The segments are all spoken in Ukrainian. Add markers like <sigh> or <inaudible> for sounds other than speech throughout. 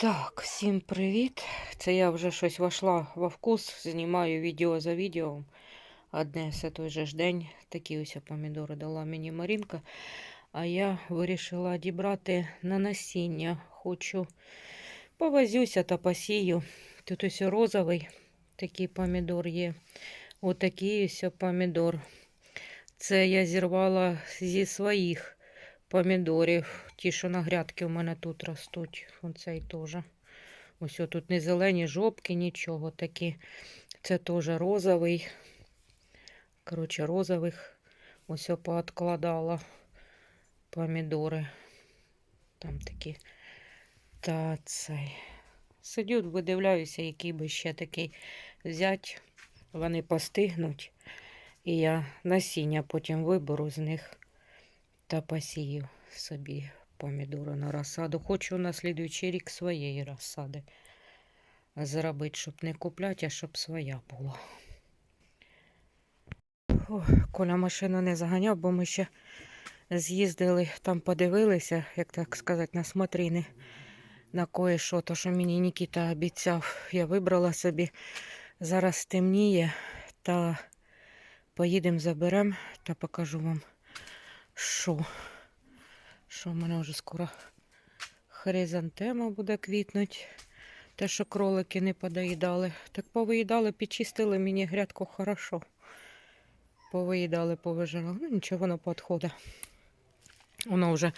Так, всім привіт. Це я вже щось вошла во вкус, знімаю відео за відео. Одне все той же ж день. Такі ось помідори дала мені Марінка. А я вирішила дібрати на насіння. Хочу повозюся та посію. Тут ось розовий такий помідор є. Отакий ось помідор. Це я зірвала зі своїх помідорів. Ті, що на грядки у мене тут ростуть. Оцей теж. Ось тут не зелені жопки, нічого такі. Це теж розовий. Коротше, розових. Ось пооткладала помідори. Там такі. Та цей. Сидю, видивляюся, який би ще такий взять. Вони постигнуть. І я насіння потім виберу з них та посію собі помідори на розсаду. Хочу на слідуючий рік своєї розсади зробити, щоб не купляти, а щоб своя була. Коля машину не заганяв, бо ми ще з'їздили, там подивилися, як так сказати, на смотрини на кое-що, то що мені Нікіта обіцяв. Я вибрала собі. Зараз темніє, та поїдемо заберемо та покажу вам, що. Що в мене вже скоро хризантема буде квітнути. Те, що кролики не подоїдали. Так повиїдали, підчистили мені грядку хорошо. Повиїдали, повижирали. Ну, нічого, воно підходить. Воно вже,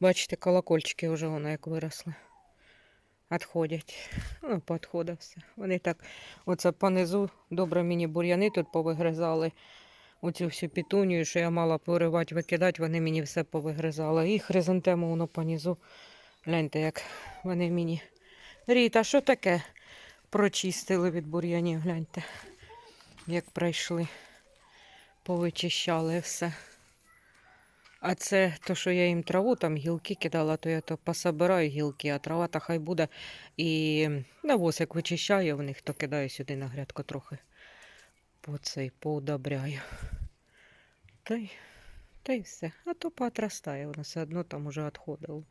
бачите, колокольчики вже воно як виросли. Отходять. Ну, підходить все. Вони так, оце понизу, добре мені бур'яни тут повигризали. Оцю всю пітунію, що я мала поривати, викидати, вони мені все повигризали. І хризантему воно понизу. Гляньте, як вони мені. Ріта, що таке? Прочистили від бур'янів, гляньте, як пройшли, повичищали все. А це то, що я їм траву, там гілки кидала, то я то пособираю гілки, а трава та хай буде. І навоз як вичищаю в них, то кидаю сюди на грядку трохи по цей поудобряю. Та й, та й все. А то поотрастає, воно все одно там уже відходило.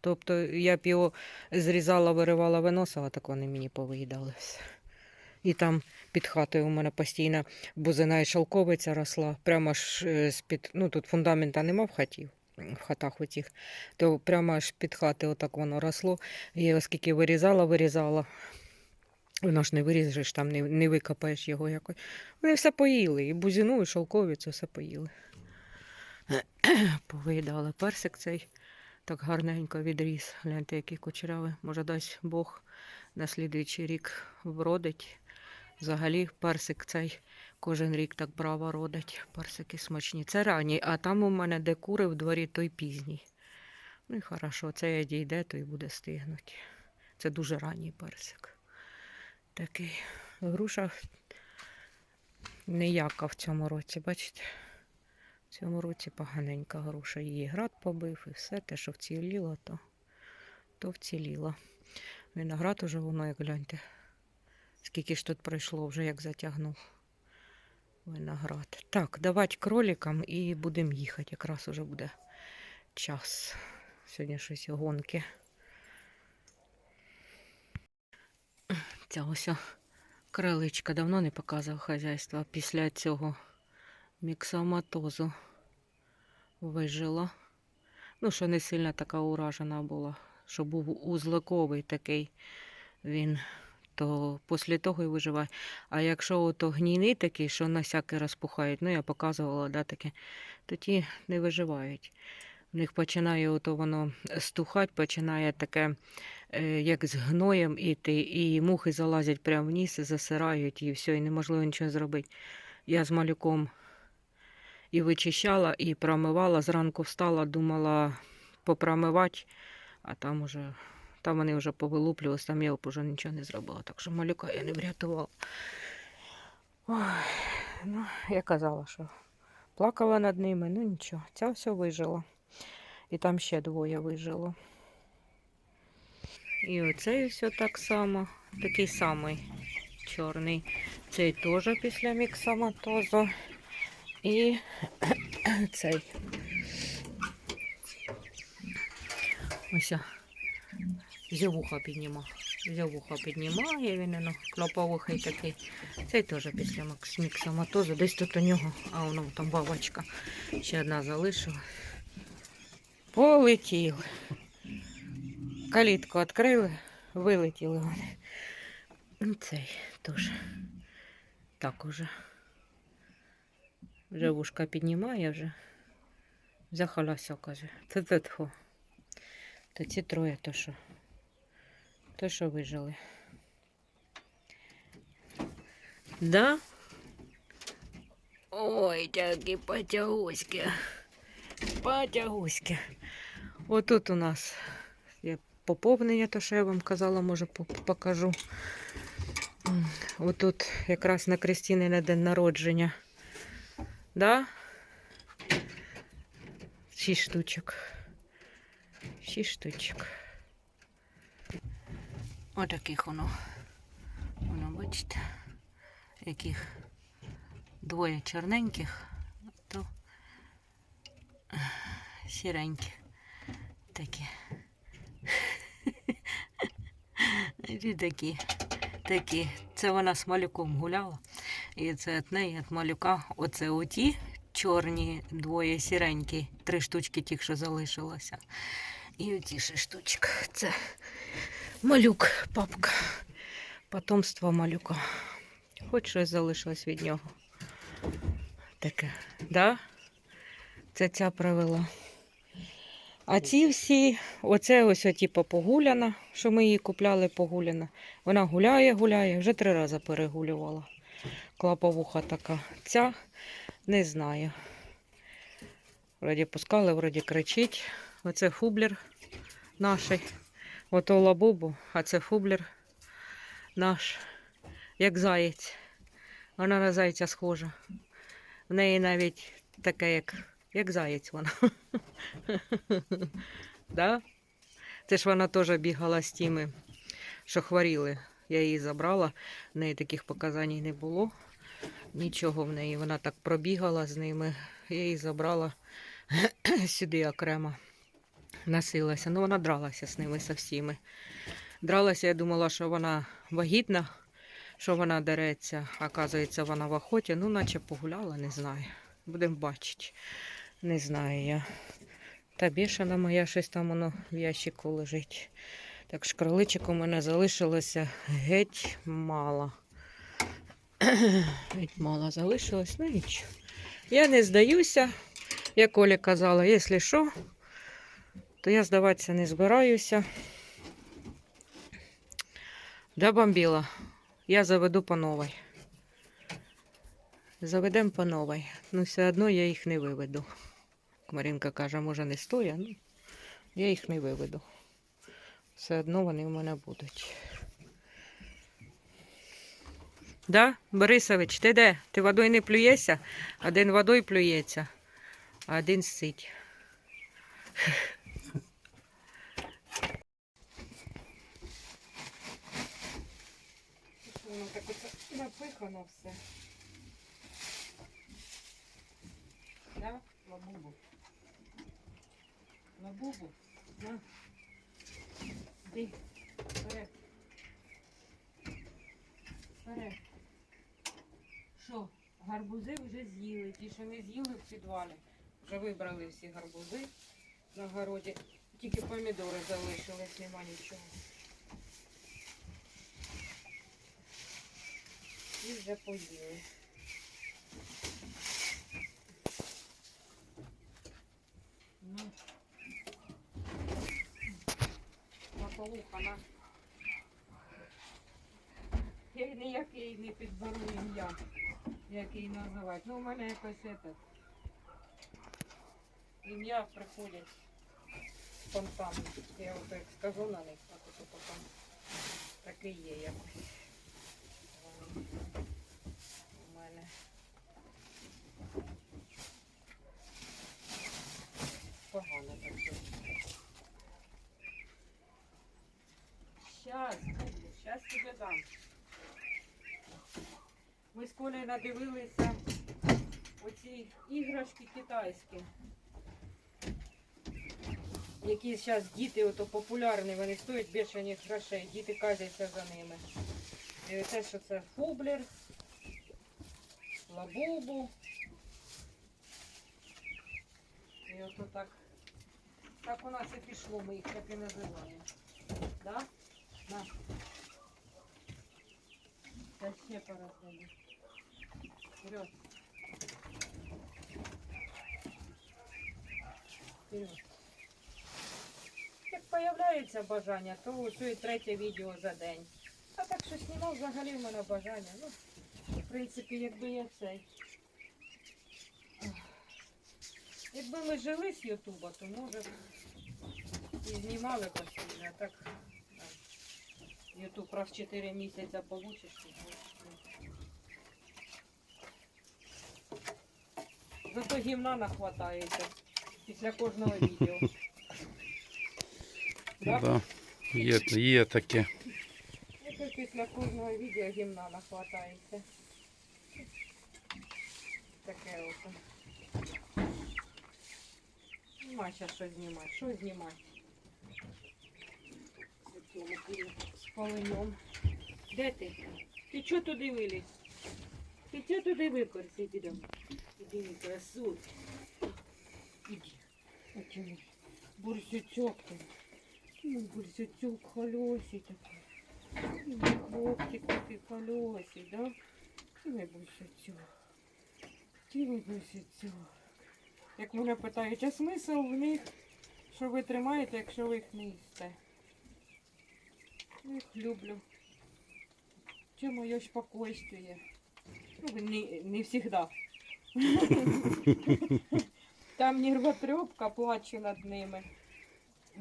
Тобто я б його зрізала, виривала, виносила, так вони мені повиїдали все. І там під хатою у мене постійно бузина і шовковиця росла. Прямо ж е, з-під, ну тут фундамента нема в хаті, в хатах оцих, то прямо аж під хати отак воно росло. І оскільки вирізала, вирізала. Воно ж не виріжеш, там не, не викопаєш його якось. Вони все поїли. І бузину, і шовковицю все поїли. Повиїдали персик цей. Так гарненько відріс. Гляньте, який кучерявий. Може, дасть Бог на слідуючий рік вродить. Взагалі персик цей кожен рік так браво родить. Персики смачні. Це ранній, а там у мене де кури в дворі, той пізній. Ну і хорошо, це дійде, то і буде стигнути. Це дуже ранній персик. Такий груша ніяка в цьому році, бачите? В цьому році поганенька груша. Її град побив і все те, що вціліло, то, то вціліло. Виноград уже воно, як гляньте. Скільки ж тут пройшло, вже як затягнув виноград. Так, давати кроликам і будемо їхати. Якраз уже буде час. Сьогодні щось гонки. Ця ось криличка давно не показував хазяйства. Після цього міксоматозу вижила. Ну, що не сильно така уражена була, що був узликовий такий він, то після того і виживає. А якщо ото гнійний такий, що насяки розпухають, ну я показувала, да, таке, то ті не виживають. У них починає ото воно стухати, починає таке, е, як з гноєм іти, і мухи залазять прямо вниз, і засирають, і все, і неможливо нічого зробити. Я з малюком і вичищала, і промивала. Зранку встала, думала попромивати, а там уже там вони вже повилуплювалися, там я вже нічого не зробила. Так що малюка я не врятувала. Ой, ну, я казала, що плакала над ними, ну нічого, ця все вижила. І там ще двоє вижило. І оцей все так само, такий самий чорний. Цей теж після міксоматозу. І <clears throat> цей. Ось. Зявуха піднімав. Зявуха піднімає, він ну, клоповухий такий. Цей теж після міксоматозу. Десь тут у нього, а воно там бабочка. Ще одна залишила. Полетіли. Калітку відкрили, вилетіли вони. Ну, Цей теж. Так уже. Вже вушка піднімає вже. Захаляся, каже. Це це тхо. То ці троє то що. То що вижили. Да? Ой, такі потягуськи. Потягуськи. Отут у нас є поповнення, то що я вам казала, може покажу. Отут якраз на Кристіни на день народження. Да? Шість штучок. Шість штучок. Отаких воно. Воно, бачите, яких двоє чорненьких, то сіренькі такі. Такі, такі. Це вона з малюком гуляла. І це від неї, від малюка. Оце оті чорні двоє сіренькі. Три штучки тих, що залишилося. І оті ще штучка. Це малюк, папка. Потомство малюка. Хоч щось залишилось від нього. Таке, да? Це ця провела. А ці всі, оце ось типу погуляна, що ми її купляли погуляна. Вона гуляє, гуляє, вже три рази перегулювала. Клаповуха така. Ця не знаю. Вроді пускали, вроді кричить. Оце фублер наш. Ото лабубу, а це фублер наш, як заєць. Вона на зайця схожа. В неї навіть таке, як, як заєць вона. <laughs> да? Це ж вона теж бігала з тими, що хворіли. Я її забрала, в неї таких показань не було. Нічого в неї. Вона так пробігала з ними. Я її забрала <clears throat> сюди окремо. Носилася. Ну, вона дралася з ними со всіми. Дралася, я думала, що вона вагітна, що вона дереться. Оказується, вона в охоті. Ну, наче погуляла, не знаю. Будемо бачити. Не знаю я. Та бішена моя щось там воно в ящику лежить. Так ж кроличок у мене залишилося геть мало. геть мало залишилось, ну нічого. Я не здаюся, як Оля казала, якщо що, то я здаватися не збираюся. Да, бомбіла. Я заведу по новій. Заведемо по новій. Ну, все одно я їх не виведу. Марінка каже, може не стоя, ну я їх не виведу. Все одно вони в мене будуть. Да, Борисович, ти де? Ти водою не плюєшся? Один водою плюється, а один сить. Напихано все. Да? Лабубу. Лабубу. На. Іди. Вперед. Вперед. Що, гарбузи вже з'їли. Ті, що не з'їли в підвалі. Вже вибрали всі гарбузи на городі. Тільки помідори залишились, нема нічого. І вже поїли. Ну. Маполуха на. Я ніяк її не підберу ім'я, як її називати. Ну, у мене якось це. Ім'я приходять спонтанно. Я от як скажу на них, так от потім так і є якось. У мене. Погано так. все. Бубу, тебе дам. Ми з Колею надивилися оці іграшки китайські. які зараз діти ото популярні, вони стоять більше, ніж грошей. Діти казяться за ними. І оце, що це фублер, лабубу. І ото так. Так у нас і пішло, ми їх так і називаємо. Да? На. Та ще пораздаю. Вперед. Вперед. Як появляється бажання, то ось і третє відео за день. А так що знімав взагалі в мене бажання. Ну, в принципі, якби я цей. Якби ми жили з Ютуба, то може і знімали постійно. Так да. Ютуб раз в 4 місяці получиш. Зато гімна нахватається після кожного відео. Да? <laughs> Да. Є, є таке. Ото після кожного відео гімна нахватається. Таке ото. Нема ще що знімати. Що знімати? Курю з полинем. Де ти? Ти чого туди виліз? Ти чого туди виперся? Іди до. Іди, мій красун. Іди. От йому. Бурсючок ти. Ну, бурсючок холосий такий. Ну, Хлопчик такий холосий, да? Ти не бурсючок. Ти не бурсючок. Як мене питають, а смисл в них, що ви тримаєте, якщо ви їх не їсте? Їх люблю. Це моє спокойствие. Ну, не, не всегда. Там нервотрепка, плачу над ними.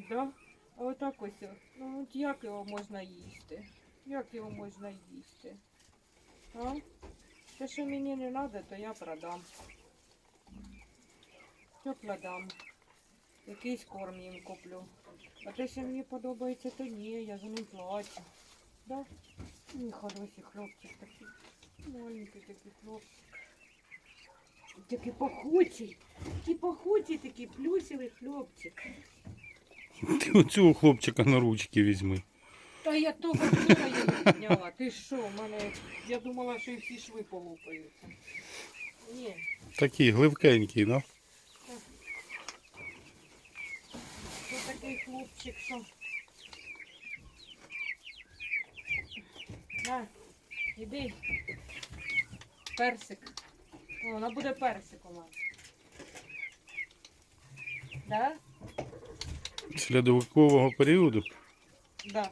Да? А отак ось. Ну от як його можна їсти? Як його можна їсти? А? Те, що мені не треба, то я продам. Я продам. Якийсь корм їм куплю. А те, що мені подобається, то ні, я за ним плачу. Да? Мій хороший хлопчик такий. Маленький такий хлопчик. Такий пахучий. Такий пахучий, такий плюсовий хлопчик. Ти оцього хлопчика на ручки візьми. Та я то вчора його підняла. Ти що, в мене. Я думала, що і всі шви полупаються. Ні, Такий гливкенький, да? Такий хлопчик, що. На, іди. Персик. О, вона буде персик у нас. Да? З льодовикового періоду. Да.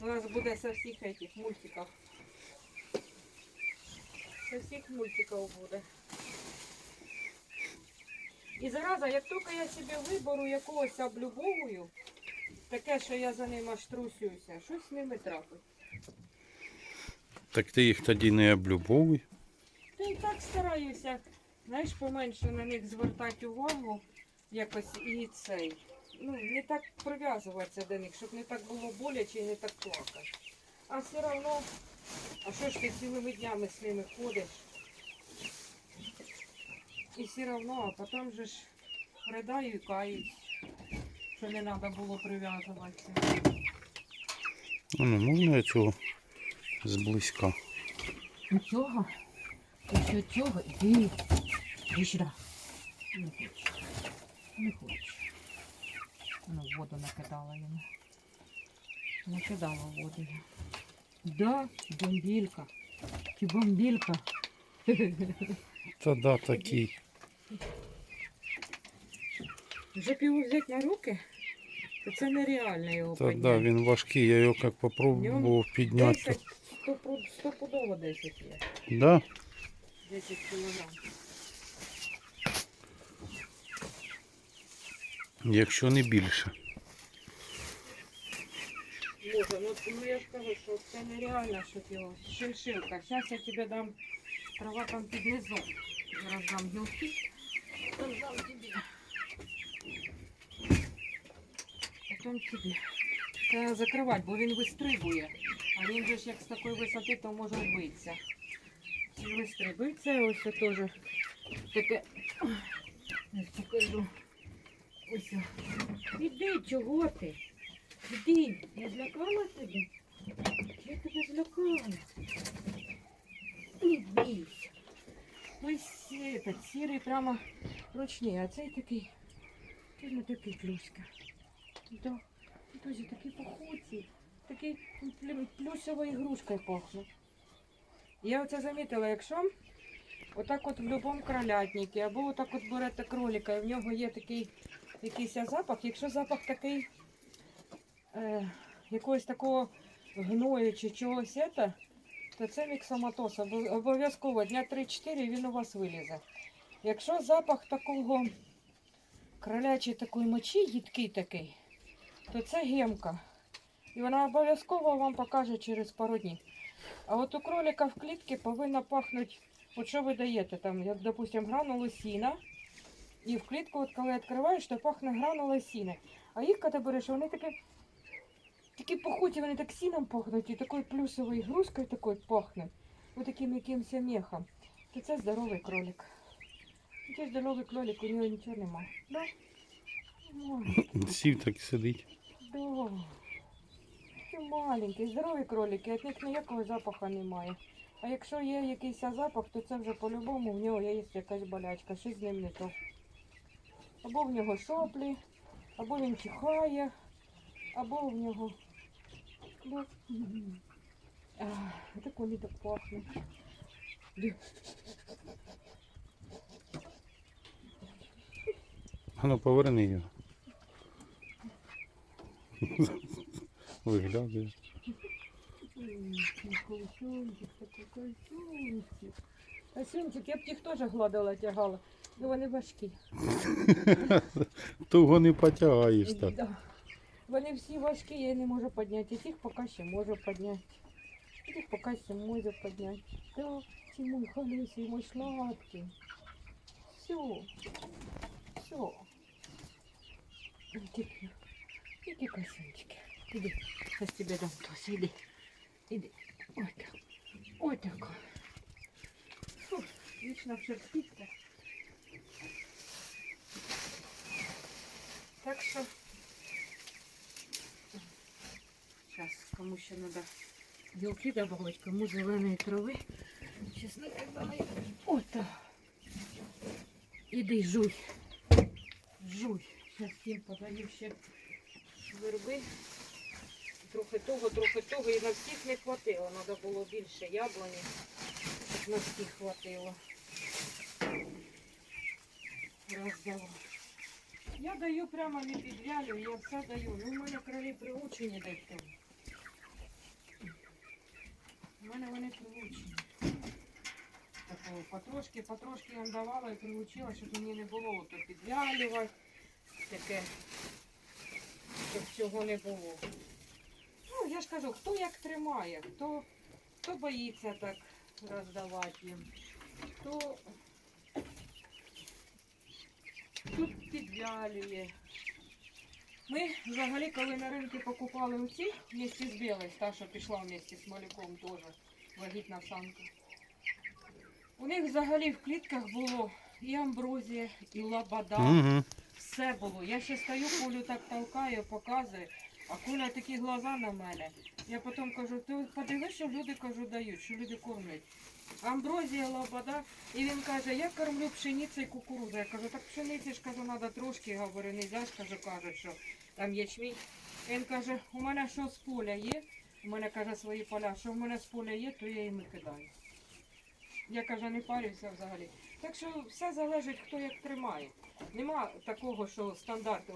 У нас буде со всіх этих мультиків. Со всіх мультиків буде. І зараза, як тільки я собі виберу якогось облюбовую, таке, що я за ним аж трусюся, щось з ними трапить. Так ти їх тоді не облюбовуй. Та і так стараюся, знаєш, поменше на них звертати увагу якось і цей. Ну, не так прив'язуватися до них, щоб не так було боляче і не так плакати. А все одно, а що ж ти цілими днями з ними ходиш? І все одно, а потім же ж ридаю і каюсь, що не треба було прив'язуватися. Ну, можна я цього зблизька? Цього? Ось цього? Іди. Іди сюди. Не хочу. Не хочу. Ну, воду накидала йому. Накидала воду. Да, бомбілька. Чи бомбілька? <laughs> Та да, такий. Вже пів взяти на руки? То це нереально його Та да, підняти. він важкий, я його як попробував підняти. 10, стопу- стопудово 10 є. Да? 10 кілограм. Якщо не більше. Боже, ну, ну я ж кажу, що це нереально, щоб його. Шиншилка. Зараз я тебе дам трава там під низом. Зараз дам гілки. Потім дам тобі. Потім тобі. Треба закривати, бо він вистрибує. А він же ж як з такої висоти, то може вбитися. Він вистрибує. Ось це теж таке. Я покажу. Ось. Іди, чого ти? Іди, я злякала тебе? Я тебе злякала. Не бійся. Ось этот сірий прямо ручний, а цей такий, не такий плюська. Да. Друзі, такий похуций, такий плю- плюсовою ігрушкою пахне. Я оце замітила, якщо отак от в будь-якому кролятнику, або отак от берете кролика, і в нього є такий якийсь запах, якщо запах такий е, якогось такого гною чи чогось, это, то це міксоматоз. Обов'язково дня 3-4 він у вас вилізе. Якщо запах такого кролячої такої мочі, їдкий такий, то це гемка. І вона обов'язково вам покаже через пару днів. А от у кролика в клітці повинна пахнути, от що ви даєте, там, як, допустим, гранули сіна. І в клітку, от коли відкриваєш, то пахне гранула сіна. А їх, коли береш, вони такі, такі пахуті, вони так сіном пахнуть, і такою плюсовою грузкою такою пахнуть, ось таким якимось мехом. То це здоровий кролик. Це здоровий кролик, у нього нічого немає. Да? Сів так і сидить. Да. Це маленький, здорові кролики, від них ніякого запаху немає. А якщо є якийсь запах, то це вже по-любому в нього є якась болячка, щось з ним не то. Або в нього соплі, або він чихає, або в нього. Вони так пахнуть. Ди- А ну поверни його. Виглядає. М, Колосунчик, такий колосунчик. Колосунчик, я б їх теж гладила, тягала. Ну вони важкі. <laughs> Того не потягаєш так. Вони всі важкі, я не можу підняти. Тих поки ще можу підняти. Тих поки ще можу підняти. Да, ці мій холосий, мій сладкий. Все. Все. Тільки, тільки косинчики. Іди, зараз тебе дам тос, іди. Іди. Ой так. Ой так. Фу, вічно шерститься. Так що Сейчас, кому ще надо білки добавить, кому зеленої трави. Сейчас накидаю. Ото. Іди, жуй. Жуй. Сейчас всім подаю ще верби. Трохи того, трохи того. І на всіх не хватило. Треба було більше яблуні. на всіх хватило. Роздала. Я даю прямо не підвялю, я все даю. Ну, у мене кролі приучені до цього. У мене вони приучені. Такого потрошки, потрошки я їм давала і приучила, щоб мені не було ото підвялювати. Таке, щоб цього не було. Ну, я ж кажу, хто як тримає, хто, хто боїться так роздавати їм, хто тут підвялює. Ми взагалі, коли на ринку покупали оці вместе з білою, та, що пішла вместе з малюком теж, вагітна самка. У них взагалі в клітках було і амброзія, і лабада. Угу. Все було. Я ще стою, Колю так толкаю, показую, а Коля такі глаза на мене. Я потім кажу, ти подивись, що люди кажу, дають, що люди кормлять. Амброзія, лобода. І він каже, я кормлю пшеницю і кукурудзу. Я кажу, так пшениці ж кажу, треба трошки, говорю, не кажу, кажуть, що там ячмінь. Він каже, у мене що з поля є, у мене каже свої поля, що в мене з поля є, то я їм і кидаю. Я каже, не парюся взагалі. Так що все залежить, хто як тримає. Нема такого, що стандарти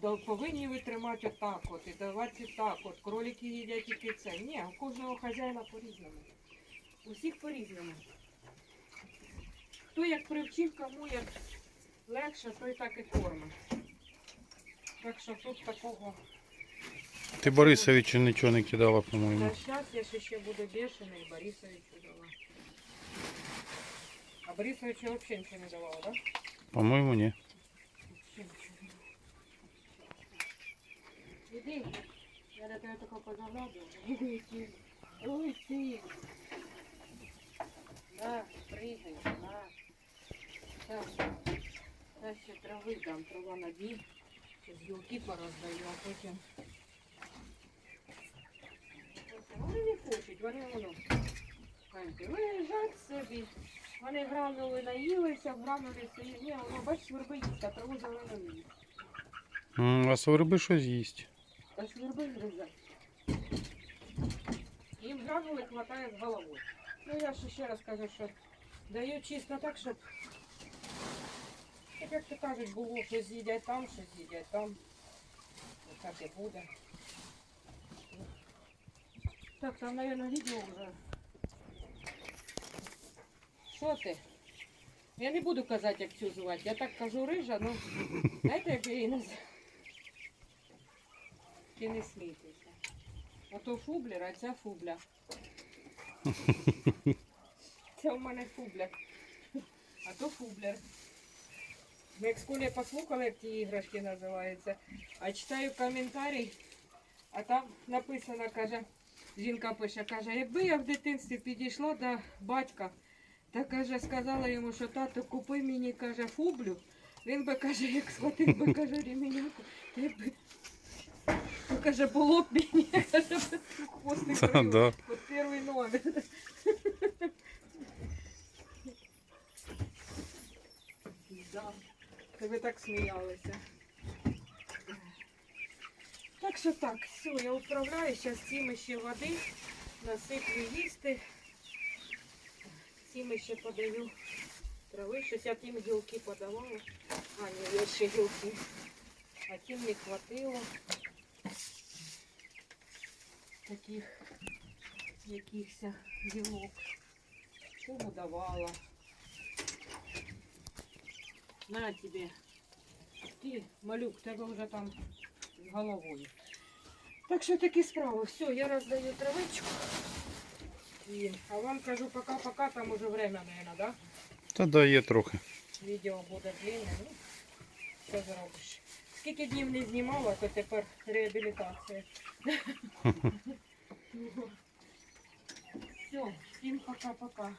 от, повинні ви тримати отак от і давати так от. Кролики їдять тільки це. Ні, у кожного хазяїна по-різному. У всіх по-різному. Хто як привчив, кому як легше, той так і кормить. Так що тут такого. Ти Борисовичу нічого не кидала, по-моєму. Та зараз я ще, ще буду бешений, Борисовичу дала. А Борисовичу взагалі нічого не давала, так? Да? По-моєму, ні. Иди, я до тебя только позаглядываю. Ой, <laughs> ты, ой, ты. Да, прыгай, на. Сейчас, сейчас ще трави дам, трава на дні. Зараз гілки пороздаю, а потім. Вони не хочуть, вони воно. Лежать собі. Вони гранули наїлися, гранули собі. Ні, воно бач, сверби їсть, а траву зелену їсть. А сверби щось їсть. Та сверби гризать. Їм гранули хватає з головою. Ну я ж ще раз кажу, що даю чисто так, щоб, як то кажуть, було, що з'їдять там, що з'їдять там. І так і буде. Так, там, наверное, відео вже. Що ти? Я не буду казати, як цю звати. Я так кажу рижа, ну знаєте, як я її називаю? Ти не смійтеся. Ото фублер, а ця фубля. Це у мене фубля. А то фублер. Ми як в школі послухали, як ті іграшки. А читаю коментарі, а там написано, каже, жінка пише, каже, якби я в дитинстві підійшла до батька, та каже, сказала йому, що тато, купи мені, каже, фублю. Він би каже, як схватив би, каже, ремінянку, я би Ну, каже, було б мені, <laughs> каже, хвостик крив. да. От перший номер. <laughs> Да. Ви так сміялися. Так що так, все, я відправляю, зараз цим ще води, насиплю їсти. Цим ще подаю трави, щось я тим гілки подавала. А, ні, є ще гілки. А тим не хватило таких якихось гілок. Кому давала. На тебе. Ти, малюк, тебе вже там головою. Так що такі справи. Все, я роздаю травичку. І, а вам кажу пока-пока, там уже время, наверное, да? Та да, є трохи. Відео буде длинне, ну, що зробиш. Скільки днів не знімала, то тепер реабілітація. <laughs> Все, всім пока-пока.